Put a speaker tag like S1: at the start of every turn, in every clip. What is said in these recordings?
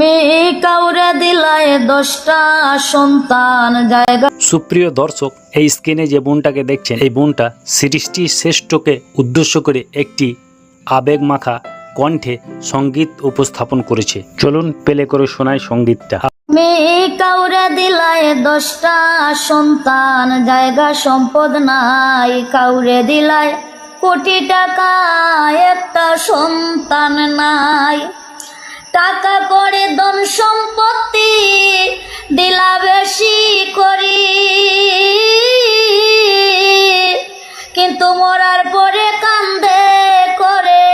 S1: মেয়ে কাউরে দিলায় দশটা সন্তান জায়গা
S2: সুপ্রিয় দর্শক এই স্ক্রিনে যে বোনটাকে দেখছেন এই বোনটা সৃষ্টি শ্রেষ্ঠকে উদ্দেশ্য করে একটি আবেগ মাখা কণ্ঠে সংগীত উপস্থাপন করেছে। চলুন পেলে করে শোনায় সঙ্গীতটা।
S1: মেয়ে কাউরে দিলায় দশটা সন্তান জায়গা সম্পদ নাই কাউরে দিলায় কোটি টাকা একটা সন্তান নাই। টাকা করে ধন সম্পত্তি দিলা বেশি করি। কিন্তু মরার পরে কান্দে করে,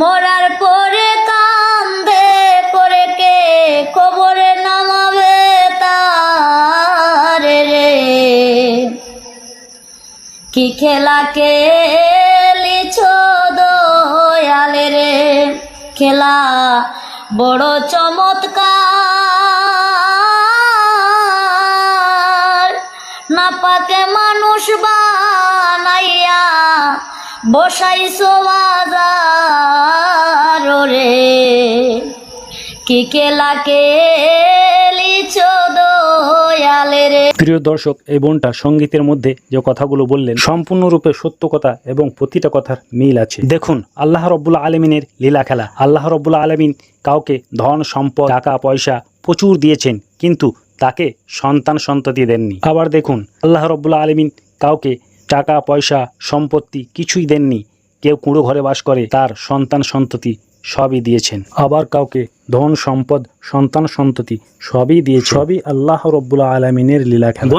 S1: মরার পরে কান্দে করে কে কবরে নামাবে তারে রে? কি খেলা খেলিছ খেলা বড় চমৎকার। না পাকে মানুষ বানাইয়া বসাইছো বাজার রে। কি খেলা রে
S2: প্রিয় দর্শক, এই বোনটা সঙ্গীতের মধ্যে যে কথাগুলো বললেন, সম্পূর্ণরূপে সত্য কথা এবং প্রতিটা কথার মিল আছে। দেখুন, আল্লাহ রব্বুল্লা আলমিনের লীলা খেলা। আল্লাহ রব্বুল্লা আলমিন কাউকে ধন, সম্পদ, টাকা, পয়সা প্রচুর দিয়েছেন, কিন্তু তাকে সন্তান সন্ততি দেননি। আবার দেখুন, আল্লাহ রব্বুল্লা আলমিন কাউকে টাকা, পয়সা, সম্পত্তি কিছুই দেননি। কেউ কুঁড়ো ঘরে বাস করে, তার সন্তান সন্ততি সবই দিয়েছেন। আবার কাউকে ধন সম্পদ সন্তান সন্ততি সবই দিয়ে সবই আল্লাহ রব্বুল আলমিনের লীলা খেলা।